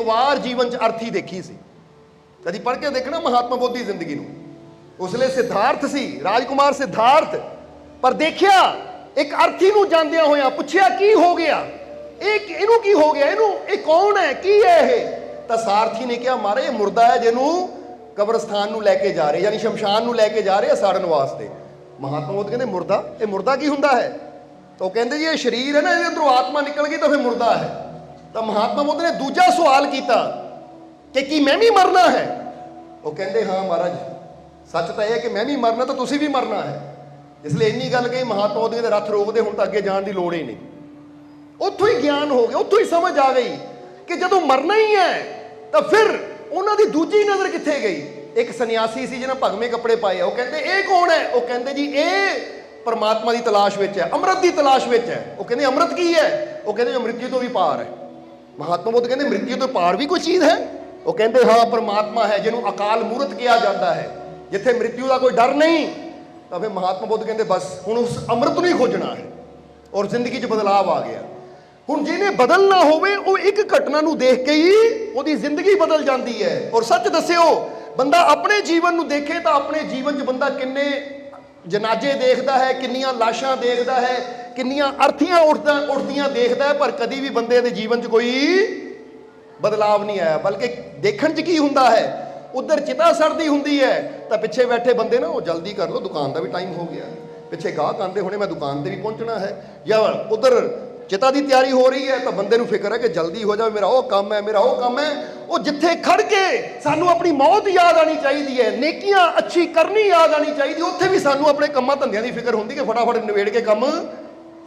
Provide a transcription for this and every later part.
ਇੱਕ ਵਾਰ ਜੀਵਨ 'ਚ ਅਰਥੀ ਦੇਖੀ ਸੀ। ਕਦੀ ਪੜ੍ਹ ਕੇ ਦੇਖਣਾ ਮਹਾਤਮਾ ਬੁੱਧ ਦੀ ਜ਼ਿੰਦਗੀ ਨੂੰ। ਉਸ ਲਈ ਸਿਧਾਰਥ ਸੀ, ਰਾਜਕੁਮਾਰ ਸਿਧਾਰਥ। ਪਰ ਦੇਖਿਆ, ਇੱਕ ਅਰਥੀ ਨੂੰ ਜਾਂਦਿਆਂ ਹੋਇਆਂ ਪੁੱਛਿਆ, ਕੀ ਹੋ ਗਿਆ? ਇਹ ਇਹਨੂੰ ਕੀ ਹੋ ਗਿਆ? ਇਹਨੂੰ ਇਹ ਕੌਣ ਹੈ? ਕੀ ਹੈ ਇਹ? ਤਾਂ ਸਾਰਥੀ ਨੇ ਕਿਹਾ, ਮਾਰੇ, ਇਹ ਮੁਰਦਾ ਹੈ ਜਿਹਨੂੰ ਕਬਰਸਤਾਨ ਨੂੰ ਲੈ ਕੇ ਜਾ ਰਹੇ, ਯਾਨੀ ਸ਼ਮਸ਼ਾਨ ਨੂੰ ਲੈ ਕੇ ਜਾ ਰਹੇ ਆ ਸਾੜਨ ਵਾਸਤੇ। ਮਹਾਤਮਾ ਬੁੱਧ ਕਹਿੰਦੇ, ਮੁਰਦਾ? ਇਹ ਮੁਰਦਾ ਕੀ ਹੁੰਦਾ ਹੈ? ਤਾਂ ਉਹ ਕਹਿੰਦੇ ਜੀ, ਇਹ ਸਰੀਰ ਹੈ ਨਾ, ਇਹਦੇ ਅੰਦਰੋਂ ਆਤਮਾ ਨਿਕਲ ਗਈ ਤਾਂ ਫਿਰ ਮੁਰਦਾ ਹੈ। ਤਾਂ ਮਹਾਤਮਾ ਬੁੱਧ ਨੇ ਦੂਜਾ ਸਵਾਲ ਕੀਤਾ ਕਿ ਕੀ ਮੈਂ ਵੀ ਮਰਨਾ ਹੈ? ਉਹ ਕਹਿੰਦੇ, ਹਾਂ ਮਹਾਰਾਜ, ਸੱਚ ਤਾਂ ਇਹ ਹੈ ਕਿ ਮੈਂ ਵੀ ਮਰਨਾ ਤਾਂ ਤੁਸੀਂ ਵੀ ਮਰਨਾ ਹੈ। ਇਸ ਲਈ ਇੰਨੀ ਗੱਲ ਕਹੀ, ਮਹਾਤਮਾ ਬੁੱਧ ਦੇ ਰੱਥ ਰੋਕਦੇ ਹੁਣ ਤਾਂ ਅੱਗੇ ਜਾਣ ਦੀ ਲੋੜ ਹੀ ਨਹੀਂ। ਉੱਥੋਂ ਹੀ ਗਿਆਨ ਹੋ ਗਿਆ, ਉੱਥੋਂ ਹੀ ਸਮਝ ਆ ਗਈ ਕਿ ਜਦੋਂ ਮਰਨਾ ਹੀ ਹੈ, ਤਾਂ ਫਿਰ ਉਹਨਾਂ ਦੀ ਦੂਜੀ ਨਜ਼ਰ ਕਿੱਥੇ ਗਈ? ਇੱਕ ਸੰਨਿਆਸੀ ਸੀ ਜਿਹਨੇ ਭਗਵੇਂ ਕੱਪੜੇ ਪਾਏ ਉਹ ਕਹਿੰਦੇ, ਇਹ ਕੌਣ ਹੈ? ਉਹ ਕਹਿੰਦੇ ਜੀ, ਇਹ ਪਰਮਾਤਮਾ ਦੀ ਤਲਾਸ਼ ਵਿੱਚ ਹੈ, ਅੰਮ੍ਰਿਤ ਦੀ ਤਲਾਸ਼ ਵਿੱਚ ਹੈ। ਉਹ ਕਹਿੰਦੇ, ਅੰਮ੍ਰਿਤ ਕੀ ਹੈ? ਉਹ ਕਹਿੰਦੇ ਜੋ ਮ੍ਰਿਤਿੂ ਤੋਂ ਵੀ ਪਾਰ ਹੈ। ਮਹਾਤਮਾ ਬੁੱਧ ਕਹਿੰਦੇ ਮ੍ਰਿਤਿੂ ਤੋਂ ਪਾਰ ਵੀ ਕੋਈ ਚੀਜ਼ ਹੈ? ਉਹ ਕਹਿੰਦੇ ਹਾਂ, ਪਰਮਾਤਮਾ ਹੈ, ਜਿਹਨੂੰ ਅਕਾਲ ਮੂਰਤ ਕਿਹਾ ਜਾਂਦਾ ਹੈ। ਜਿੱਥੇ ਮ੍ਰਿਤਿੂ ਦਾ ਕੋਈ ਡਰ ਨਹੀਂ, ਤਾਂ ਫਿਰ ਮਹਾਤਮਾ ਬੁੱਧ ਕਹਿੰਦੇ ਬਸ, ਹੁਣ ਉਸ ਅੰਮ੍ਰਿਤ ਨੂੰ ਹੀ ਖੋਜਣਾ ਹੈ ਔਰ ਜ਼ਿੰਦਗੀ 'ਚ ਬਦਲਾਅ ਆ ਗਿਆ। ਹੁਣ ਜਿਹਨੇ ਬਦਲਣਾ ਹੋਵੇ, ਉਹ ਇੱਕ ਘਟਨਾ ਨੂੰ ਦੇਖ ਕੇ ਹੀ ਉਹਦੀ ਜ਼ਿੰਦਗੀ ਬਦਲ ਜਾਂਦੀ ਹੈ। ਔਰ ਸੱਚ ਦੱਸਿਓ, ਬੰਦਾ ਆਪਣੇ ਜੀਵਨ ਨੂੰ ਦੇਖੇ ਤਾਂ ਆਪਣੇ ਜੀਵਨ 'ਚ ਬੰਦਾ ਕਿੰਨੇ ਜਨਾਜੇ ਦੇਖਦਾ ਹੈ, ਕਿੰਨੀਆਂ ਲਾਸ਼ਾਂ ਦੇਖਦਾ ਹੈ, ਕਿੰਨੀਆਂ ਅਰਥੀਆਂ ਉੱਠਦਾ, ਉੱਠਦੀਆਂ ਦੇਖਦਾ ਹੈ, ਪਰ ਕਦੀ ਵੀ ਬੰਦੇ ਦੇ ਜੀਵਨ 'ਚ ਕੋਈ ਬਦਲਾਵ ਨਹੀਂ ਆਇਆ। ਬਲਕਿ ਦੇਖਣ 'ਚ ਕੀ ਹੁੰਦਾ ਹੈ? ਉਧਰ ਚਿਤਾ ਸੜਦੀ ਹੁੰਦੀ ਹੈ, ਤਾਂ ਪਿੱਛੇ ਬੈਠੇ ਬੰਦੇ ਨਾ, ਉਹ ਜਲਦੀ ਕਰ ਲਓ, ਦੁਕਾਨ ਦਾ ਵੀ ਟਾਈਮ ਹੋ ਗਿਆ। ਪਿੱਛੇ ਗਾਹਕ ਆਂਦੇ ਹੋਣੇ, ਮੈਂ ਦੁਕਾਨ ਤੇ ਵੀ ਪਹੁੰਚਣਾ ਹੈ। ਜਾਂ ਉਧਰ ਚਿਤਾ ਦੀ ਤਿਆਰੀ ਹੋ ਰਹੀ ਹੈ, ਤਾਂ ਬੰਦੇ ਨੂੰ ਫਿਕਰ ਹੈ ਕਿ ਜਲਦੀ ਹੋ ਜਾਵੇ, ਮੇਰਾ ਉਹ ਕੰਮ ਹੈ, ਮੇਰਾ ਉਹ ਕੰਮ ਹੈ। ਉਹ ਜਿੱਥੇ ਖੜ ਕੇ ਸਾਨੂੰ ਆਪਣੀ ਮੌਤ ਯਾਦ ਆਣੀ ਚਾਹੀਦੀ ਹੈ, ਨੇਕੀਆਂ ਅੱਛੀ ਕਰਨੀ ਯਾਦ ਆਣੀ ਚਾਹੀਦੀ, ਉੱਥੇ ਵੀ ਸਾਨੂੰ ਆਪਣੇ ਕੰਮਾਂ ਧੰਦਿਆਂ ਦੀ ਫਿਕਰ ਹੁੰਦੀ ਕਿ ਫਟਾਫਟ ਨਿਬੇੜ ਕੇ ਕੰਮ,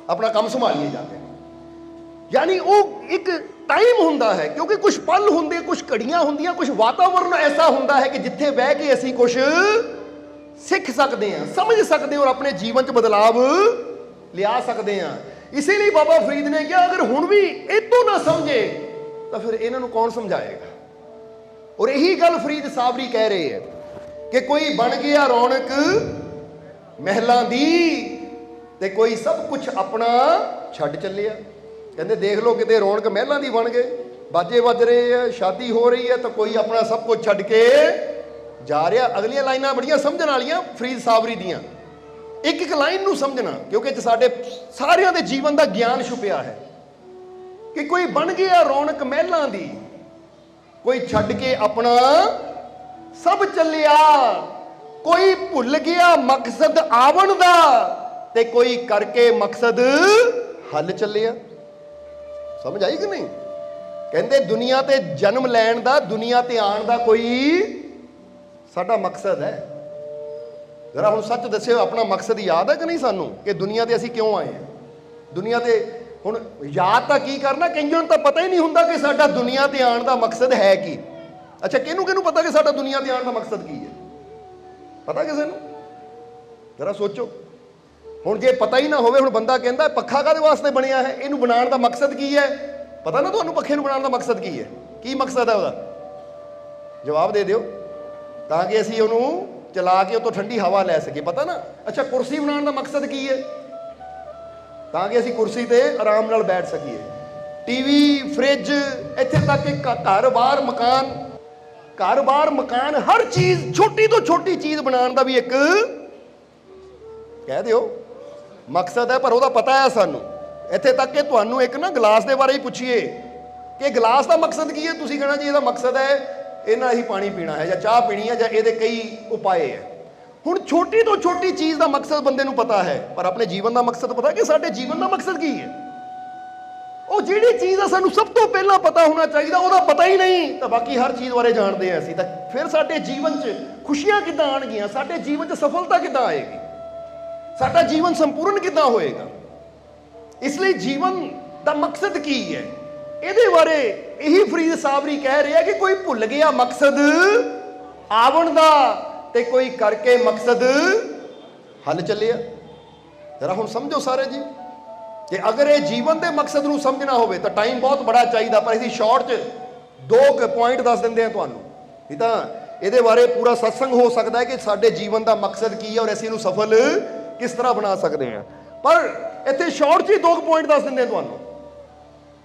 ਆਪਣਾ ਕੰਮ ਸੰਭਾਲੀਏ ਜਾ ਕੇ। ਯਾਨੀ ਉਹ ਇੱਕ ਟਾਈਮ ਹੁੰਦਾ ਹੈ, ਕਿਉਂਕਿ ਕੁਝ ਪਲ ਹੁੰਦੇ ਕੁਝ ਘੜੀਆਂ ਹੁੰਦੀਆਂ ਕੁਝ ਵਾਤਾਵਰਣ ਐਸਾ ਹੁੰਦਾ ਹੈ ਕਿ ਜਿੱਥੇ ਬਹਿ ਕੇ ਅਸੀਂ ਕੁਝ ਸਿੱਖ ਸਕਦੇ ਹਾਂ, ਸਮਝ ਸਕਦੇ ਹਾਂ ਔਰ ਆਪਣੇ ਜੀਵਨ 'ਚ ਬਦਲਾਵ ਲਿਆ ਸਕਦੇ ਹਾਂ। ਇਸੇ ਲਈ ਬਾਬਾ ਫਰੀਦ ਨੇ ਕਿਹਾ, ਅਗਰ ਹੁਣ ਵੀ ਇਹ ਤੋਂ ਨਾ ਸਮਝੇ, ਤਾਂ ਫਿਰ ਇਹਨਾਂ ਨੂੰ ਕੌਣ ਸਮਝਾਏਗਾ? ਔਰ ਇਹੀ ਗੱਲ ਫਰੀਦ ਸਾਬਰੀ ਕਹਿ ਰਹੇ ਹੈ ਕਿ ਕੋਈ ਬਣ ਗਿਆ ਰੌਣਕ ਮਹਿਲਾਂ ਦੀ ਤੇ ਕੋਈ ਸਭ ਕੁਝ ਆਪਣਾ ਛੱਡ ਚੱਲਿਆ। ਕਹਿੰਦੇ, ਦੇਖ ਲਓ ਕਿਤੇ ਰੌਣਕ ਮਹਿਲਾਂ ਦੀ ਬਣ ਗਏ, ਬਾਜੇ ਵੱਜ ਰਹੇ ਆ, ਸ਼ਾਦੀ ਹੋ ਰਹੀ ਹੈ ਤਾਂ ਕੋਈ ਆਪਣਾ ਸਭ ਕੁਝ ਛੱਡ ਕੇ ਜਾ ਰਿਹਾ। ਅਗਲੀਆਂ ਲਾਈਨਾਂ ਬੜੀਆਂ ਸਮਝਣ ਵਾਲੀਆਂ ਫਰੀਦ ਸਾਬਰੀ ਦੀਆਂ। ਇੱਕ ਇੱਕ ਲਾਈਨ ਨੂੰ ਸਮਝਣਾ, ਕਿਉਂਕਿ ਇਹ ਸਾਡੇ ਸਾਰਿਆਂ ਦੇ ਜੀਵਨ ਦਾ ਗਿਆਨ ਛੁਪਿਆ ਹੈ ਕਿ ਕੋਈ ਬਣ ਗਿਆ ਰੌਣਕ ਮਹਿਲਾਂ ਦੀ, ਕੋਈ ਛੱਡ ਕੇ ਆਪਣਾ ਸਭ ਚੱਲਿਆ, ਕੋਈ ਭੁੱਲ ਗਿਆ ਮਕਸਦ ਆਵਣ ਦਾ ਤੇ ਕੋਈ ਕਰਕੇ ਮਕਸਦ ਹੱਲ ਚੱਲਿਆ। ਸਮਝ ਆਈ ਕਿ ਨਹੀਂ? ਕਹਿੰਦੇ ਦੁਨੀਆ ਤੇ ਜਨਮ ਲੈਣ ਦਾ, ਦੁਨੀਆ ਤੇ ਆਉਣ ਦਾ ਕੋਈ ਸਾਡਾ ਮਕਸਦ ਹੈ। ਜ਼ਰਾ ਹੁਣ ਸੱਚ ਦੱਸਿਓ, ਆਪਣਾ ਮਕਸਦ ਯਾਦ ਹੈ ਕਿ ਨਹੀਂ ਸਾਨੂੰ ਕਿ ਦੁਨੀਆ ਤੇ ਅਸੀਂ ਕਿਉਂ ਆਏ ਹਾਂ? ਦੁਨੀਆ ਤੇ ਹੁਣ ਯਾਦ ਤਾਂ ਕੀ ਕਰਨਾ? ਕਈਆਂ ਨੂੰ ਤਾਂ ਪਤਾ ਹੀ ਨਹੀਂ ਹੁੰਦਾ ਕਿ ਸਾਡਾ ਦੁਨੀਆ ਤੇ ਆਉਣ ਦਾ ਮਕਸਦ ਹੈ ਕੀ। ਅੱਛਾ, ਕਿਹਨੂੰ ਕਿਹਨੂੰ ਪਤਾ ਕਿ ਸਾਡਾ ਦੁਨੀਆ ਤੇ ਆਉਣ ਦਾ ਮਕਸਦ ਕੀ ਹੈ? ਪਤਾ ਕਿਸੇ ਨੂੰ? ਜ਼ਰਾ ਸੋਚੋ। ਹੁਣ ਜੇ ਪਤਾ ਹੀ ਨਾ ਹੋਵੇ, ਹੁਣ ਬੰਦਾ ਕਹਿੰਦਾ, ਪੱਖਾ ਕਾਦੇ ਵਾਸਤੇ ਬਣਿਆ ਹੈ? ਇਹਨੂੰ ਬਣਾਉਣ ਦਾ ਮਕਸਦ ਕੀ ਹੈ? ਪਤਾ ਨਾ ਤੁਹਾਨੂੰ ਪੱਖੇ ਨੂੰ ਬਣਾਉਣ ਦਾ ਮਕਸਦ ਕੀ ਹੈ? ਕੀ ਮਕਸਦ ਹੈ ਉਹਦਾ? ਜਵਾਬ ਦੇ ਦਿਓ। ਤਾਂ ਕਿ ਅਸੀਂ ਉਹਨੂੰ ਚਲਾ ਕੇ ਉਹ ਤੋਂ ਠੰਡੀ ਹਵਾ ਲੈ ਸਕੀਏ, ਪਤਾ ਨਾ? ਅੱਛਾ, ਕੁਰਸੀ ਬਣਾਉਣ ਦਾ ਮਕਸਦ ਕੀ ਹੈ? ਤਾਂ ਕਿ ਅਸੀਂ ਕੁਰਸੀ ਤੇ ਆਰਾਮ ਨਾਲ ਬੈਠ ਸਕੀਏ। ਟੀਵੀ ਫ੍ਰਿਜ ਇੱਥੇ ਤੱਕ ਕਿ ਘਰ-ਬਾਰ, ਮਕਾਨ। ਘਰ-ਬਾਰ, ਮਕਾਨ, ਹਰ ਚੀਜ਼, ਛੋਟੀ ਤੋਂ ਛੋਟੀ ਚੀਜ਼ ਬਣਾਉਣ ਦਾ ਵੀ ਇੱਕ ਕਹਿ ਦਿਓ। ਮਕਸਦ ਹੈ, ਪਰ ਉਹਦਾ ਪਤਾ ਹੈ ਸਾਨੂੰ। ਇੱਥੇ ਤੱਕ ਕਿ ਤੁਹਾਨੂੰ ਇੱਕ ਨਾ ਗਲਾਸ ਦੇ ਬਾਰੇ ਹੀ ਪੁੱਛੀਏ। ਕਿ ਗਲਾਸ ਦਾ ਮਕਸਦ ਕੀ ਹੈ? ਤੁਸੀਂ ਕਹਿਣਾ ਜੀ, ਇਹਦਾ ਮਕਸਦ ਹੈ ਇਹਨਾਂ ਹੀ ਪਾਣੀ ਪੀਣਾ ਹੈ ਜਾਂ ਚਾਹ ਪੀਣੀ ਹੈ ਜਾਂ ਇਹਦੇ ਕਈ ਉਪਾਏ ਹੈ। ਹੁਣ ਛੋਟੀ ਤੋਂ ਛੋਟੀ ਚੀਜ਼ ਦਾ ਮਕਸਦ ਬੰਦੇ ਨੂੰ ਪਤਾ ਹੈ, ਪਰ ਆਪਣੇ ਜੀਵਨ ਦਾ ਮਕਸਦ ਪਤਾ ਕਿ ਸਾਡੇ ਜੀਵਨ ਦਾ ਮਕਸਦ ਕੀ ਹੈ? ਉਹ ਜਿਹੜੀ ਚੀਜ਼ ਦਾ ਸਾਨੂੰ ਸਭ ਤੋਂ ਪਹਿਲਾਂ ਪਤਾ ਹੋਣਾ ਚਾਹੀਦਾ, ਉਹਦਾ ਪਤਾ ਹੀ ਨਹੀਂ। ਤਾਂ ਬਾਕੀ ਹਰ ਚੀਜ਼ ਬਾਰੇ ਜਾਣਦੇ ਆ ਅਸੀਂ। ਤਾਂ ਫਿਰ ਸਾਡੇ ਜੀਵਨ 'ਚ ਖੁਸ਼ੀਆਂ ਕਿੱਦਾਂ ਆਣਗੀਆਂ ਸਾਡੇ ਜੀਵਨ 'ਚ ਸਫਲਤਾ ਕਿੱਦਾਂ ਆਏਗੀ? ਸਾਡਾ ਜੀਵਨ ਸੰਪੂਰਨ ਕਿੱਦਾਂ ਹੋਏਗਾ? ਇਸ ਲਈ ਜੀਵਨ ਦਾ ਮਕਸਦ ਕੀ ਹੈ? ਇਹਦੇ ਬਾਰੇ ਇਹੀ ਫਰੀਦ ਸਾਬਰੀ ਕਹਿ ਰਿਹਾ ਕਿ ਕੋਈ ਭੁੱਲ ਗਿਆ ਮਕਸਦ ਆਵਣ ਦਾ ਤੇ ਕੋਈ ਕਰਕੇ ਮਕਸਦ ਹੱਲ ਚੱਲਿਆ। ਜਰਾ ਹੁਣ ਸਮਝੋ ਸਾਰੇ ਜੀ। ਕਿ ਅਗਰ ਇਹ ਜੀਵਨ ਦੇ ਮਕਸਦ ਨੂੰ ਸਮਝਣਾ ਹੋਵੇ ਤਾਂ ਟਾਈਮ ਬਹੁਤ ਬੜਾ ਚਾਹੀਦਾ, ਪਰ ਅਸੀਂ ਸ਼ਾਰਟ 'ਚ ਦੋ ਕੁ ਪੁਆਇੰਟ ਦੱਸ ਦਿੰਦੇ ਹਾਂ ਤੁਹਾਨੂੰ। ਨਹੀਂ ਤਾਂ ਇਹਦੇ ਬਾਰੇ ਪੂਰਾ ਸਤਸੰਗ ਹੋ ਸਕਦਾ ਹੈ ਕਿ ਸਾਡੇ ਜੀਵਨ ਦਾ ਮਕਸਦ ਕੀ ਹੈ ਔਰ ਅਸੀਂ ਇਹਨੂੰ ਸਫਲ ਕਿਸ ਤਰ੍ਹਾਂ ਬਣਾ ਸਕਦੇ ਹਾਂ। ਪਰ ਇੱਥੇ ਸ਼ਾਰਟ 'ਚ ਹੀ ਦੋ ਕੁ ਪੁਆਇੰਟ ਦੱਸ ਦਿੰਦੇ ਹਾਂ ਤੁਹਾਨੂੰ।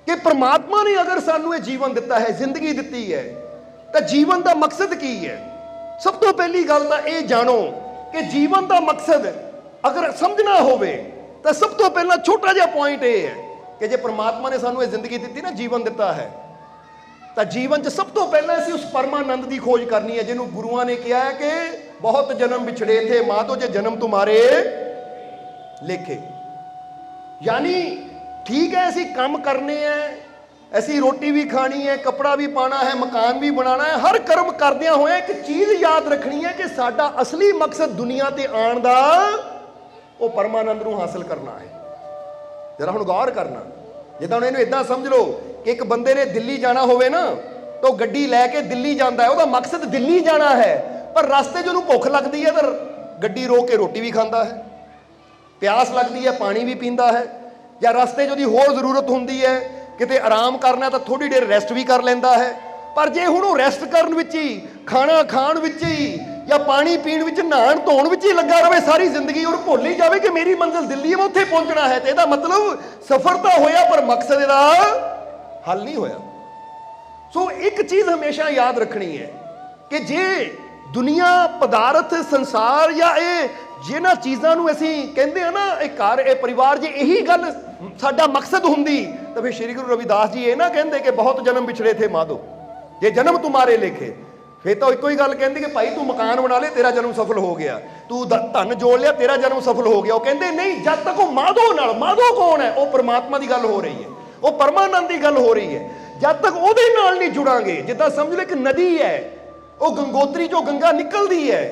ਕਿ ਪ੍ਰਮਾਤਮਾ ਨੇ ਅਗਰ ਸਾਨੂੰ ਇਹ ਜੀਵਨ ਦਿੱਤਾ ਹੈ, ਜ਼ਿੰਦਗੀ ਦਿੱਤੀ ਹੈ, ਤਾਂ ਜੀਵਨ ਦਾ ਮਕਸਦ ਕੀ ਹੈ? ਸਭ ਤੋਂ ਪਹਿਲੀ ਗੱਲ ਤਾਂ ਇਹ ਜਾਣੋ ਕਿ ਜੀਵਨ ਦਾ ਮਕਸਦ ਅਗਰ ਸਮਝਣਾ ਹੋਵੇ, ਤਾਂ ਸਭ ਤੋਂ ਪਹਿਲਾਂ ਛੋਟਾ ਜਿਹਾ ਪੁਆਇੰਟ ਇਹ ਹੈ ਕਿ ਜੇ ਪ੍ਰਮਾਤਮਾ ਨੇ ਸਾਨੂੰ ਇਹ ਜ਼ਿੰਦਗੀ ਦਿੱਤੀ ਨਾ, ਜੀਵਨ ਦਿੱਤਾ ਹੈ, ਤਾਂ ਜੀਵਨ 'ਚ ਸਭ ਤੋਂ ਪਹਿਲਾਂ ਅਸੀਂ ਉਸ ਪਰਮਾਨੰਦ ਦੀ ਖੋਜ ਕਰਨੀ ਹੈ, ਜਿਹਨੂੰ ਗੁਰੂਆਂ ਨੇ ਕਿਹਾ ਹੈ ਕਿ ਬਹੁਤ ਜਨਮ ਵਿਛੜੇ ਥੇ ਮਾਤੋ ਜੇ ਜਨਮ ਤੁਮਾਰੇ ਲੇਖੇ। ਯਾਨੀ ਠੀਕ ਹੈ, ਅਸੀਂ ਕੰਮ ਕਰਨੇ ਹੈ। ਅਸੀਂ ਰੋਟੀ ਵੀ ਖਾਣੀ ਹੈ, ਕੱਪੜਾ ਵੀ ਪਾਣਾ ਹੈ, ਮਕਾਨ ਵੀ ਬਣਾਉਣਾ ਹੈ। ਹਰ ਕਰਮ ਕਰਦਿਆਂ ਹੋਇਆ ਇੱਕ ਚੀਜ਼ ਯਾਦ ਰੱਖਣੀ ਹੈ ਕਿ ਸਾਡਾ ਅਸਲੀ ਮਕਸਦ ਦੁਨੀਆ ਤੇ ਆਉਣ ਦਾ, ਉਹ ਪਰਮਾਨੰਦ ਨੂੰ ਹਾਸਲ ਕਰਨਾ ਹੈ। ਜਰਾ ਹੁਣ ਗੌਰ ਕਰਨਾ। ਜਿੱਦਾਂ ਹੁਣ ਇਹਨੂੰ ਇਦਾਂ ਸਮਝ ਲਓ ਕਿ ਇੱਕ ਬੰਦੇ ਨੇ ਦਿੱਲੀ ਜਾਣਾ ਹੋਵੇ ਨਾ, ਤਾਂ ਉਹ ਗੱਡੀ ਲੈ ਕੇ ਦਿੱਲੀ ਜਾਂਦਾ ਹੈ। ਉਹਦਾ ਮਕਸਦ ਦਿੱਲੀ ਜਾਣਾ ਹੈ, ਪਰ ਰਸਤੇ 'ਚ ਉਹਨੂੰ ਭੁੱਖ ਲੱਗਦੀ ਹੈ, ਤਾਂ ਗੱਡੀ ਰੋਕ ਕੇ ਰੋਟੀ ਵੀ ਖਾਂਦਾ ਹੈ। ਪਿਆਸ ਲੱਗਦੀ ਹੈ, ਪਾਣੀ ਵੀ ਪੀਂਦਾ ਹੈ। ਜਾਂ ਰਸਤੇ 'ਚ ਉਹਦੀ ਹੋਰ ਜ਼ਰੂਰਤ ਹੁੰਦੀ ਹੈ, ਕਿਤੇ ਆਰਾਮ ਕਰਨਾ ਤਾਂ ਥੋੜੀ ਦੇਰ ਰੈਸਟ ਵੀ ਕਰ ਲੈਂਦਾ ਹੈ। ਪਰ ਜੇ ਹੁਣ ਉਹ ਰੈਸਟ ਕਰਨ ਵਿੱਚ ਹੀ, ਖਾਣਾ ਖਾਣ ਵਿੱਚ ਹੀ, ਜਾਂ ਪਾਣੀ ਪੀਣ ਵਿੱਚ ਨਹਾਣ ਧੋਣ ਵਿੱਚ ਹੀ ਲੱਗਾ ਰਵੇ, ਸਾਰੀ ਜ਼ਿੰਦਗੀ ਉਹ ਭੁੱਲ ਹੀ ਜਾਵੇ ਕਿ ਮੇਰੀ ਮੰਜ਼ਿਲ ਦਿੱਲੀ ਹੈ, ਮੈਂ ਉੱਥੇ ਪਹੁੰਚਣਾ ਹੈ ਤੇ ਇਹਦਾ ਮਤਲਬ ਸਫ਼ਰ ਤਾਂ ਹੋਇਆ, ਪਰ ਮਕਸਦ ਇਹਦਾ ਹੱਲ ਨਹੀਂ ਹੋਇਆ। ਸੋ ਇੱਕ ਚੀਜ਼ ਹਮੇਸ਼ਾ ਯਾਦ ਰੱਖਣੀ ਹੈ ਕਿ ਜੇ ਦੁਨੀਆ ਪਦਾਰਥ, ਸੰਸਾਰ ਜਾਂ ਇਹ ਜਿਹਨਾਂ ਚੀਜ਼ਾਂ ਨੂੰ ਅਸੀਂ ਕਹਿੰਦੇ ਆ ਨਾ, ਇਹ ਘਰ, ਇਹ ਪਰਿਵਾਰ, ਜੇ ਇਹੀ ਗੱਲ ਸਾਡਾ ਮਕਸਦ ਹੁੰਦੀ, ਤਾਂ ਫਿਰ ਸ੍ਰੀ ਗੁਰੂ ਰਵਿਦਾਸ ਜੀ ਇਹ ਨਾ ਕਹਿੰਦੇ ਕਿ ਬਹੁਤ ਜਨਮ ਵਿਛੜੇ ਥੇ ਮਾਧੋ। ਜੇ ਜਨਮ ਤੁਮਾਰੇ ਲੇਖੇ, ਫੇਰ ਤਾਂ ਇੱਕੋ ਹੀ ਗੱਲ ਕਹਿੰਦੇ ਕਿ ਭਾਈ ਤੂੰ ਮਕਾਨ ਬਣਾ ਲੈ ਤੇਰਾ ਜਨਮ ਸਫਲ ਹੋ ਗਿਆ। ਤੂੰ ਧ- ਧਨ ਜੋੜ ਲਿਆ, ਤੇਰਾ ਜਨਮ ਸਫਲ ਹੋ ਗਿਆ। ਉਹ ਕਹਿੰਦੇ ਨਹੀਂ, ਜਦ ਤੱਕ ਉਹ ਮਾਧੋ ਨਾਲ, ਮਾਧੋ ਕੌਣ ਹੈ? ਉਹ ਪਰਮਾਤਮਾ ਦੀ ਗੱਲ ਹੋ ਰਹੀ ਹੈ। ਉਹ ਪਰਮਾਨੰਦ ਦੀ ਗੱਲ ਹੋ ਰਹੀ ਹੈ। ਜਦ ਤੱਕ ਉਹਦੇ ਨਾਲ ਨਹੀਂ ਜੁੜਾਂਗੇ, ਜਿੱਦਾਂ ਸਮਝ ਲਓ ਇੱਕ ਨਦੀ ਹੈ ਉਹ ਗੰਗੋਤਰੀ ਜੋ ਗੰਗਾ ਨਿਕਲਦੀ ਹੈ,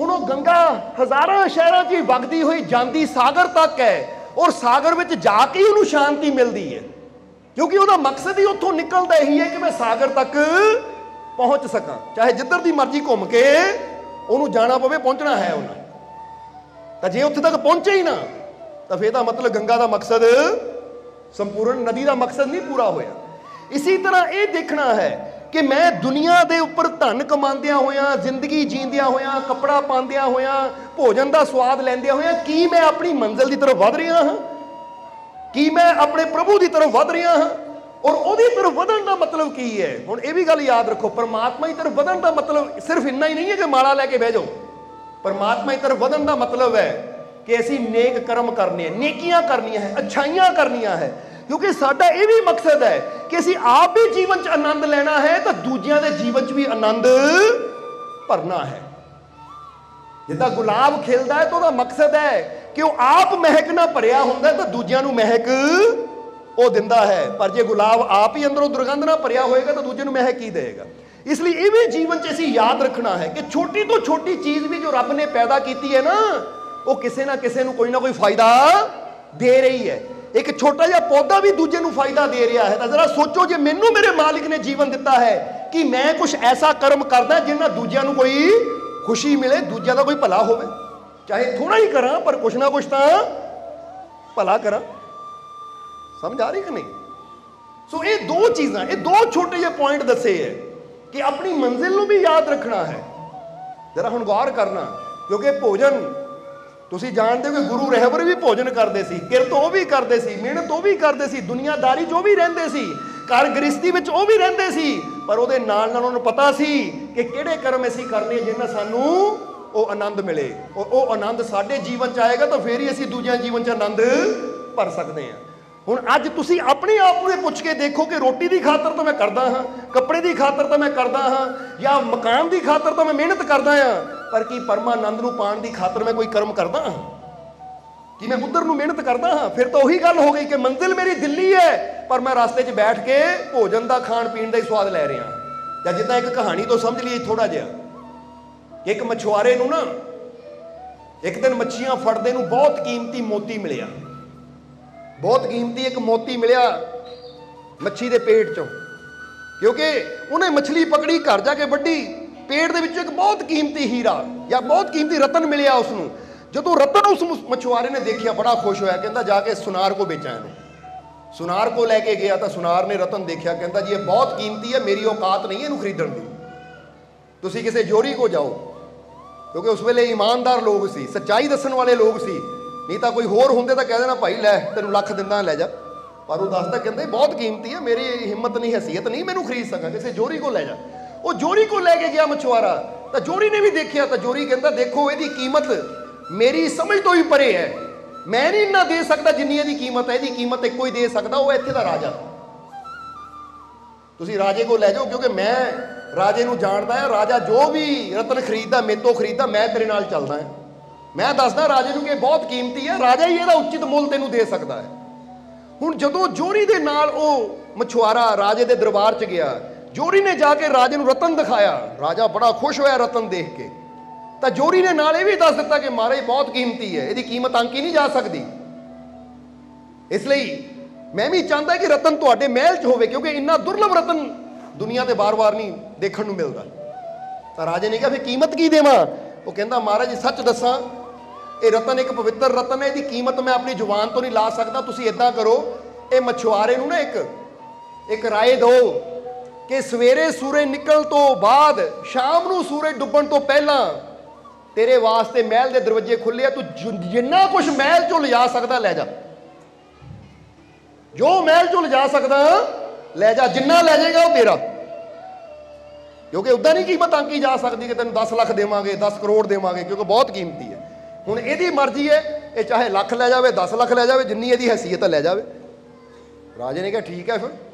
ਹੁਣ ਉਹ ਗੰਗਾ ਹਜ਼ਾਰਾਂ ਸ਼ਹਿਰਾਂ 'ਚ ਹੀ ਵਗਦੀ ਹੋਈ ਜਾਂਦੀ ਸਾਗਰ ਤੱਕ ਹੈ ਔਰ ਸਾਗਰ ਵਿੱਚ ਜਾ ਕੇ ਹੀ ਉਹਨੂੰ ਸ਼ਾਂਤੀ ਮਿਲਦੀ ਹੈ। ਕਿਉਂਕਿ ਉਹਦਾ ਮਕਸਦ ਹੀ ਉੱਥੋਂ ਨਿਕਲਦਾ ਇਹੀ ਹੈ ਕਿ ਮੈਂ ਸਾਗਰ ਤੱਕ ਪਹੁੰਚ ਸਕਾਂ। ਚਾਹੇ ਜਿੱਧਰ ਦੀ ਮਰਜ਼ੀ ਘੁੰਮ ਕੇ ਉਹਨੂੰ ਜਾਣਾ ਪਵੇ, ਪਹੁੰਚਣਾ ਹੈ ਉਹਨਾਂ। ਤਾਂ ਜੇ ਉੱਥੇ ਤੱਕ ਪਹੁੰਚੇ ਹੀ ਨਾ, ਤਾਂ ਫੇਰ ਦਾ ਮਤਲਬ ਗੰਗਾ ਦਾ ਮਕਸਦ, ਸੰਪੂਰਨ ਨਦੀ ਦਾ ਮਕਸਦ ਨਹੀਂ ਪੂਰਾ ਹੋਇਆ। ਇਸੇ ਤਰ੍ਹਾਂ ਇਹ ਦੇਖਣਾ ਹੈ ਕਿ ਮੈਂ ਦੁਨੀਆ ਦੇ ਉੱਪਰ ਧਨ ਕਮਾਉਂਦਿਆਂ ਹੋਇਆਂ, ਜ਼ਿੰਦਗੀ ਜੀਂਦਿਆਂ ਹੋਇਆਂ, ਕੱਪੜਾ ਪਾਉਂਦਿਆਂ ਹੋਇਆਂ, ਭੋਜਨ ਦਾ ਸਵਾਦ ਲੈਂਦਿਆਂ ਹੋਇਆਂ, ਕੀ ਮੈਂ ਆਪਣੀ ਮੰਜ਼ਿਲ ਦੀ ਤਰਫ ਵਧ ਰਿਹਾ ਹਾਂ? ਕੀ ਮੈਂ ਆਪਣੇ ਪ੍ਰਭੂ ਦੀ ਤਰਫ ਵਧ ਰਿਹਾ ਹਾਂ? ਔਰ ਉਹਦੀ ਤਰਫ ਵਧਣ ਦਾ ਮਤਲਬ ਕੀ ਹੈ? ਹੁਣ ਇਹ ਵੀ ਗੱਲ ਯਾਦ ਰੱਖੋ, ਪਰਮਾਤਮਾ ਦੀ ਤਰਫ ਵਧਣ ਦਾ ਮਤਲਬ ਸਿਰਫ ਇੰਨਾ ਹੀ ਨਹੀਂ ਹੈ ਕਿ ਮਾਲਾ ਲੈ ਕੇ ਬਹਿ ਜਾਓ। ਪਰਮਾਤਮਾ ਦੀ ਤਰਫ ਵਧਣ ਦਾ ਮਤਲਬ ਹੈ ਕਿ ਅਸੀਂ ਨੇਕ ਕਰਮ ਕਰਨੇ ਹੈ, ਨੇਕੀਆਂ ਕਰਨੀਆਂ ਹੈ, ਅੱਛਾਈਆਂ ਕਰਨੀਆਂ ਹੈ। ਕਿਉਂਕਿ ਸਾਡਾ ਇਹ ਵੀ ਮਕਸਦ ਹੈ ਕਿ ਅਸੀਂ ਆਪ ਵੀ ਜੀਵਨ 'ਚ ਆਨੰਦ ਲੈਣਾ ਹੈ, ਤਾਂ ਦੂਜਿਆਂ ਦੇ ਜੀਵਨ 'ਚ ਵੀ ਆਨੰਦ ਭਰਨਾ ਹੈ। ਜਿੱਦਾਂ ਗੁਲਾਬ ਖਿਲਦਾ ਹੈ, ਤਾਂ ਉਹਦਾ ਮਕਸਦ ਹੈ ਕਿ ਉਹ ਆਪ ਮਹਿਕ ਨਾਲ ਭਰਿਆ ਹੁੰਦਾ ਤਾਂ ਦੂਜਿਆਂ ਨੂੰ ਮਹਿਕ ਉਹ ਦਿੰਦਾ ਹੈ। ਪਰ ਜੇ ਗੁਲਾਬ ਆਪ ਹੀ ਅੰਦਰੋਂ ਦੁਰਗੰਧ ਨਾਲ ਭਰਿਆ ਹੋਏਗਾ, ਤਾਂ ਦੂਜੇ ਨੂੰ ਮਹਿਕ ਕੀ ਦੇਵੇਗਾ? ਇਸ ਲਈ ਇਹ ਵੀ ਜੀਵਨ 'ਚ ਅਸੀਂ ਯਾਦ ਰੱਖਣਾ ਹੈ ਕਿ ਛੋਟੀ ਤੋਂ ਛੋਟੀ ਚੀਜ਼ ਵੀ ਜੋ ਰੱਬ ਨੇ ਪੈਦਾ ਕੀਤੀ ਹੈ ਨਾ, ਉਹ ਕਿਸੇ ਨਾ ਕਿਸੇ ਨੂੰ ਕੋਈ ਨਾ ਕੋਈ ਫਾਇਦਾ ਦੇ ਰਹੀ ਹੈ। ਇੱਕ ਛੋਟਾ ਜਿਹਾ ਪੌਦਾ ਵੀ ਦੂਜੇ ਨੂੰ ਫਾਇਦਾ ਦੇ ਰਿਹਾ ਹੈ ਤਾਂ ਜ਼ਰਾ ਸੋਚੋ ਜੇ ਮੈਨੂੰ ਮੇਰੇ ਮਾਲਿਕ ਨੇ ਜੀਵਨ ਦਿੱਤਾ ਹੈ ਕਿ ਮੈਂ ਕੁਝ ਐਸਾ ਕਰਮ ਕਰਦਾ ਜਿਸ ਦੂਜਿਆਂ ਨੂੰ ਕੋਈ ਖੁਸ਼ੀ ਮਿਲੇ, ਦੂਜਿਆਂ ਦਾ ਕੋਈ ਭਲਾ ਹੋਵੇ। ਚਾਹੇ ਥੋੜਾ ਹੀ ਕਰਾਂ, ਪਰ ਕੁਛ ਨਾ ਕੁਛ ਤਾਂ ਭਲਾ ਕਰਾਂ। ਸਮਝ ਆ ਰਹੀ ਕਿ ਨਹੀਂ? ਸੋ ਇਹ ਦੋ ਚੀਜ਼ਾਂ, ਇਹ ਦੋ ਛੋਟੇ ਜਿਹੇ ਪੁਆਇੰਟ ਦੱਸੇ ਹੈ ਕਿ ਆਪਣੀ ਮੰਜ਼ਿਲ ਨੂੰ ਵੀ ਯਾਦ ਰੱਖਣਾ ਹੈ। ਜਰਾ ਹੁਣ ਗੌਰ ਕਰਨਾ, ਕਿਉਂਕਿ ਭੋਜਨ ਤੁਸੀਂ ਜਾਣਦੇ ਹੋ ਕਿ ਗੁਰੂ ਰਹਿਬਰ ਵੀ ਭੋਜਨ ਕਰਦੇ ਸੀ, ਕਿਰਤ ਉਹ ਵੀ ਕਰਦੇ ਸੀ, ਮਿਹਨਤ ਉਹ ਵੀ ਕਰਦੇ ਸੀ, ਦੁਨੀਆਦਾਰੀ 'ਚ ਉਹ ਵੀ ਰਹਿੰਦੇ ਸੀ, ਘਰ ਗ੍ਰਸਤੀ ਵਿੱਚ ਉਹ ਵੀ ਰਹਿੰਦੇ ਸੀ, ਪਰ ਉਹਦੇ ਨਾਲ ਨਾਲ ਉਹਨਾਂ ਨੂੰ ਪਤਾ ਸੀ ਕਿ ਕਿਹੜੇ ਕਰਮ ਅਸੀਂ ਕਰਨੇ ਜਿਨ੍ਹਾਂ ਸਾਨੂੰ ਉਹ ਆਨੰਦ ਮਿਲੇ। ਉਹ ਉਹ ਆਨੰਦ ਸਾਡੇ ਜੀਵਨ 'ਚ ਆਏਗਾ ਤਾਂ ਫੇਰ ਹੀ ਅਸੀਂ ਦੂਜਿਆਂ ਜੀਵਨ 'ਚ ਆਨੰਦ ਭਰ ਸਕਦੇ ਹਾਂ। ਹੁਣ ਅੱਜ ਤੁਸੀਂ ਆਪਣੇ ਆਪ ਨੂੰ ਇਹ ਪੁੱਛ ਕੇ ਦੇਖੋ ਕਿ ਰੋਟੀ ਦੀ ਖਾਤਰ ਤਾਂ ਮੈਂ ਕਰਦਾ ਹਾਂ, ਕੱਪੜੇ ਦੀ ਖਾਤਰ ਤਾਂ ਮੈਂ ਕਰਦਾ ਹਾਂ, ਜਾਂ ਮਕਾਨ ਦੀ ਖਾਤਰ ਤਾਂ ਮੈਂ ਮਿਹਨਤ ਕਰਦਾ ਹਾਂ ਪਰ ਕੀ ਪਰਮਾਨੰਦ ਨੂੰ ਪਾਣ ਦੀ ਖਾਤਰ ਮੈਂ ਕੋਈ ਕਰਮ ਕਰਦਾ ਹਾਂ? ਕਿ ਮੈਂ ਉਧਰ ਨੂੰ ਮਿਹਨਤ ਕਰਦਾ ਹਾਂ? ਫਿਰ ਤਾਂ ਉਹੀ ਗੱਲ ਹੋ ਗਈ ਕਿ ਮੰਜ਼ਿਲ ਮੇਰੀ ਦਿੱਲੀ ਹੈ, ਪਰ ਮੈਂ ਰਸਤੇ 'ਚ ਬੈਠ ਕੇ ਭੋਜਨ ਦਾ, ਖਾਣ ਪੀਣ ਦਾ ਹੀ ਸਵਾਦ ਲੈ ਰਿਹਾ ਜਾਂ ਜਿੱਦਾਂ ਇੱਕ ਕਹਾਣੀ ਤੋਂ ਸਮਝ ਲਈਏ ਥੋੜਾ ਜਿਹਾ। ਕਿ ਇੱਕ ਮਛੁਆਰੇ ਨੂੰ ਨਾ, ਇੱਕ ਦਿਨ ਮੱਛੀਆਂ ਫੜਦੇ ਨੂੰ ਬਹੁਤ ਕੀਮਤੀ ਮੋਤੀ ਮਿਲਿਆ। ਬਹੁਤ ਕੀਮਤੀ ਇੱਕ ਮੋਤੀ ਮਿਲਿਆ ਮੱਛੀ ਦੇ ਪੇਟ ਚੋਂ। ਕਿਉਂਕਿ ਉਹਨੇ ਮੱਛਲੀ ਪਕੜੀ, ਘਰ ਜਾ ਕੇ ਵੱਡੀ ਪੇਟ ਦੇ ਵਿੱਚੋਂ ਇੱਕ ਬਹੁਤ ਕੀਮਤੀ ਹੀਰਾ ਜਾਂ ਬਹੁਤ ਕੀਮਤੀ ਰਤਨ ਮਿਲਿਆ ਉਸ ਨੂੰ ਜਦੋਂ ਰਤਨ ਉਸ ਮਛੁਆਰੇ ਨੇ ਦੇਖਿਆ, ਬੜਾ ਖੁਸ਼ ਹੋਇਆ, ਕਹਿੰਦਾ ਜਾ ਕੇ ਸੁਨਾਰ ਕੋ ਵੇਚਾਂ ਇਹਨੂੰ। ਸੁਨਾਰ ਕੋ ਲੈ ਕੇ ਗਿਆ ਤਾਂ ਸੁਨਾਰ ਨੇ ਰਤਨ ਦੇਖਿਆ, ਕਹਿੰਦਾ ਜੀ ਇਹ ਬਹੁਤ ਕੀਮਤੀ ਹੈ, ਮੇਰੀ ਔਕਾਤ ਨਹੀਂ ਇਹਨੂੰ ਖਰੀਦਣ ਦੀ। ਤੁਸੀਂ ਕਿਸੇ ਜੋਰੀ ਕੋ ਜਾਓ, ਕਿਉਂਕਿ ਉਸ ਵੇਲੇ ਇਮਾਨਦਾਰ ਲੋਕ ਸੀ, ਸੱਚਾਈ ਦੱਸਣ ਵਾਲੇ ਲੋਕ ਸੀ। ਨਹੀਂ ਤਾਂ ਕੋਈ ਹੋਰ ਹੁੰਦੇ ਤਾਂ ਕਹਿ ਦੇਣਾ, ਭਾਈ ਲੈ, ਤੈਨੂੰ ਲੱਖ ਦਿੰਦਾ, ਲੈ ਜਾ। ਪਰ ਉਹ ਦੱਸਦਾ, ਕਹਿੰਦਾ ਬਹੁਤ ਕੀਮਤੀ ਹੈ, ਮੇਰੀ ਹਿੰਮਤ ਨਹੀਂ, ਹਸੀਅਤ ਨਹੀਂ ਮੈਨੂੰ ਖਰੀਦ ਸਕਾਂ, ਕਿਸੇ ਜੋਰੀ ਕੋ ਲੈ ਜਾ। ਉਹ ਜੋਰੀ ਕੋ ਲੈ ਕੇ ਗਿਆ ਮਛੁਆਰਾ। ਤਾਂ ਜੋਰੀ ਨੇ ਵੀ ਦੇਖਿਆ, ਤਾਂ ਜੋਰੀ ਕਹਿੰਦਾ, ਦੇਖੋ, ਇਹਦੀ ਕੀਮਤ ਮੇਰੀ ਸਮਝ ਤੋਂ ਵੀ ਪਰੇ ਹੈ। ਮੈਂ ਨਹੀਂ ਇੰਨਾ ਦੇ ਸਕਦਾ ਜਿੰਨੀ ਇਹਦੀ ਕੀਮਤ ਹੈ। ਇਹਦੀ ਕੀਮਤ ਇੱਕੋ ਹੀ ਦੇ ਸਕਦਾ, ਉਹ ਇੱਥੇ ਦਾ ਰਾਜਾ। ਤੁਸੀਂ ਰਾਜੇ ਕੋ ਲੈ ਜਾਓ, ਕਿਉਂਕਿ ਮੈਂ ਰਾਜੇ ਨੂੰ ਜਾਣਦਾ ਹਾਂ। ਰਾਜਾ ਜੋ ਵੀ ਰਤਨ ਖਰੀਦਦਾ ਮੇਰੇ ਤੋਂ ਖਰੀਦਦਾ, ਮੈਂ ਤੇਰੇ ਨਾਲ ਚੱਲਦਾ ਹਾਂ। ਮੈਂ ਦੱਸਦਾ ਰਾਜੇ ਨੂੰ ਕਿ ਬਹੁਤ ਕੀਮਤੀ ਹੈ। ਰਾਜਾ ਹੀ ਇਹਦਾ ਉਚਿਤ ਮੁੱਲ ਤੈਨੂੰ ਦੇ ਸਕਦਾ ਹੈ। ਹੁਣ ਜਦੋਂ ਜੋਰੀ ਦੇ ਨਾਲ ਉਹ ਮਛੁਆਰਾ ਰਾਜੇ ਦੇ ਦਰਬਾਰ 'ਚ ਗਿਆ ਜੋਰੀ ਨੇ ਜਾ ਕੇ ਰਾਜੇ ਨੂੰ ਰਤਨ ਦਿਖਾਇਆ। ਰਾਜਾ ਬੜਾ ਖੁਸ਼ ਹੋਇਆ ਰਤਨ ਦੇਖ ਕੇ। ਤਾਂ ਜੋਰੀ ਨੇ ਨਾਲ ਇਹ ਵੀ ਦੱਸ ਦਿੱਤਾ ਕਿ ਮਹਾਰਾਜ ਬਹੁਤ ਕੀਮਤੀ ਹੈ, ਇਹਦੀ ਕੀਮਤ ਅੰਕੀ ਨਹੀਂ ਜਾ ਸਕਦੀ। ਇਸ ਲਈ ਮੈਂ ਵੀ ਚਾਹੁੰਦਾ ਕਿ ਰਤਨ ਤੁਹਾਡੇ ਮਹਿਲ 'ਚ ਹੋਵੇ, ਕਿਉਂਕਿ ਇੰਨਾ ਦੁਰਲਭ ਰਤਨ ਦੁਨੀਆ ਤੇ ਬਾਰ-ਬਾਰ ਨਹੀਂ ਦੇਖਣ ਨੂੰ ਮਿਲਦਾ। ਤਾਂ ਰਾਜੇ ਨੇ ਕਿਹਾ, ਫਿਰ ਕੀਮਤ ਕੀ ਦੇਵਾਂ? ਉਹ ਕਹਿੰਦਾ, ਮਹਾਰਾਜ ਸੱਚ ਦੱਸਾਂ, ਇਹ ਰਤਨ ਇੱਕ ਪਵਿੱਤਰ ਰਤਨ ਹੈ, ਇਹਦੀ ਕੀਮਤ ਮੈਂ ਆਪਣੀ ਜ਼ੁਬਾਨ ਤੋਂ ਨਹੀਂ ਲਾ ਸਕਦਾ, ਤੁਸੀਂ ਇਦਾਂ ਕਰੋ, ਇਹ ਮਛੁਆਰੇ ਨੂੰ ਨਾ ਇੱਕ ਇੱਕ ਰਾਏ ਦਿਓ। ਕਿ ਸਵੇਰੇ ਸੂਰਜ ਨਿਕਲਣ ਤੋਂ ਬਾਅਦ, ਸ਼ਾਮ ਨੂੰ ਸੂਰਜ ਡੁੱਬਣ ਤੋਂ ਪਹਿਲਾਂ ਤੇਰੇ ਵਾਸਤੇ ਮਹਿਲ ਦੇ ਦਰਵਾਜ਼ੇ ਖੁੱਲੇ ਆ, ਤੂੰ ਜਿੰਨਾ ਕੁਝ ਮਹਿਲ ਚੋਂ ਲਿਜਾ ਸਕਦਾ, ਲੈ ਜਾ। ਜੋ ਮਹਿਲ ਚੋਂ ਲਿਜਾ ਸਕਦਾ, ਲੈ ਜਾ, ਜਿੰਨਾ ਲੈ ਜਾਏਗਾ ਉਹ ਤੇਰਾ। ਕਿਉਂਕਿ ਉਦਾਂ ਨਹੀਂ ਕੀਮਤ ਆਂਕੀ ਜਾ ਸਕਦੀ ਕਿ ਤੈਨੂੰ 10 ਲੱਖ ਦੇਵਾਂਗੇ 10 ਕਰੋੜ ਦੇਵਾਂਗੇ, ਕਿਉਂਕਿ ਬਹੁਤ ਕੀਮਤੀ ਹੈ। ਹੁਣ ਇਹਦੀ ਮਰਜ਼ੀ ਹੈ, ਇਹ ਚਾਹੇ ਲੱਖ ਲੈ ਜਾਵੇ 10 ਲੱਖ ਲੈ ਜਾਵੇ, ਜਿੰਨੀ ਇਹਦੀ ਹੈਸੀਅਤ ਹੈ, ਲੈ ਜਾਵੇ। ਰਾਜੇ ਨੇ ਕਿਹਾ, ਠੀਕ ਹੈ ਫਿਰ।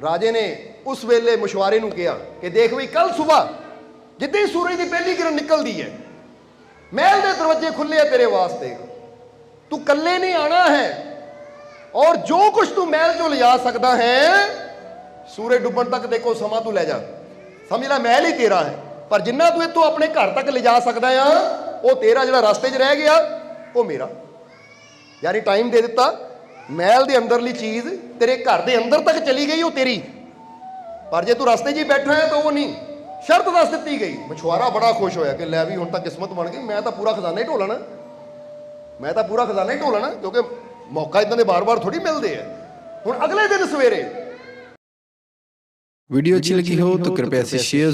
ਰਾਜੇ ਨੇ ਉਸ ਵੇਲੇ ਮਸ਼ਵਾਰੇ ਨੂੰ ਕਿਹਾ ਕਿ ਦੇਖ ਵੀ ਕੱਲ ਸਵੇਰ ਜਿੱਦਾਂ ਹੀ ਸੂਰਜ ਦੀ ਪਹਿਲੀ ਕਿਰਨ ਨਿਕਲਦੀ ਹੈ, ਮਹਿਲ ਦੇ ਦਰਵਾਜ਼ੇ ਖੁੱਲੇ ਆ ਤੇਰੇ ਵਾਸਤੇ। ਤੂੰ ਇਕੱਲੇ ਨਹੀਂ ਆਣਾ ਹੈ ਔਰ ਜੋ ਕੁਝ ਤੂੰ ਮਹਿਲ ਚੋਂ ਲਿਜਾ ਸਕਦਾ ਹੈ, ਸੂਰਜ ਡੁੱਬਣ ਤੱਕ ਦੇਖੋ ਸਮਾਂ ਤੂੰ ਲੈ ਜਾ। ਸਮਝ ਲੈ, ਮਹਿਲ ਹੀ ਤੇਰਾ ਹੈ। ਪਰ ਜਿੰਨਾ ਤੂੰ ਇੱਥੋਂ ਆਪਣੇ ਘਰ ਤੱਕ ਲਿਜਾ ਸਕਦਾ ਆ, ਉਹ ਤੇਰਾ ਜਿਹੜਾ ਰਸਤੇ 'ਚ ਰਹਿ ਗਿਆ, ਉਹ ਮੇਰਾ। ਯਾਨੀ ਟਾਈਮ ਦੇ ਦਿੱਤਾ। ਮਹਿਲ ਦੇ ਅੰਦਰਲੀ ਚੀਜ਼ ਤੇਰੇ ਘਰ ਦੇ ਅੰਦਰ ਤੱਕ ਚਲੀ ਗਈ ਉਹ ਤੇਰੀ ਪਰ ਜੇ ਤੂੰ ਰਸਤੇ 'ਚ ਹੀ ਬੈਠਾ ਹੈ ਤਾਂ ਉਹ ਨਹੀਂ ਸ਼ਰਤ ਦੱਸ ਦਿੱਤੀ ਗਈ ਮਛੁਆਰਾ ਬੜਾ ਖੁਸ਼ ਹੋਇਆ ਕਿ ਲੈ ਵੀ ਹੁਣ ਤਾਂ ਕਿਸਮਤ ਬਣ ਗਈ ਮੈਂ ਤਾਂ ਪੂਰਾ ਖਜ਼ਾਨਾ ਹੀ ਢੋਲਣਾ ਮੈਂ ਤਾਂ ਪੂਰਾ ਖਜ਼ਾਨਾ ਹੀ ਢੋਲਣਾ ਕਿਉਂਕਿ ਮੌਕਾ ਇਦਾਂ ਦੇ ਬਾਰ-ਬਾਰ ਥੋੜੀ ਮਿਲਦੇ ਆ ਹੁਣ ਅਗਲੇ ਦਿਨ ਸਵੇਰੇ वीडियो अच्छी लगी हो तो कृपया इसे शेयर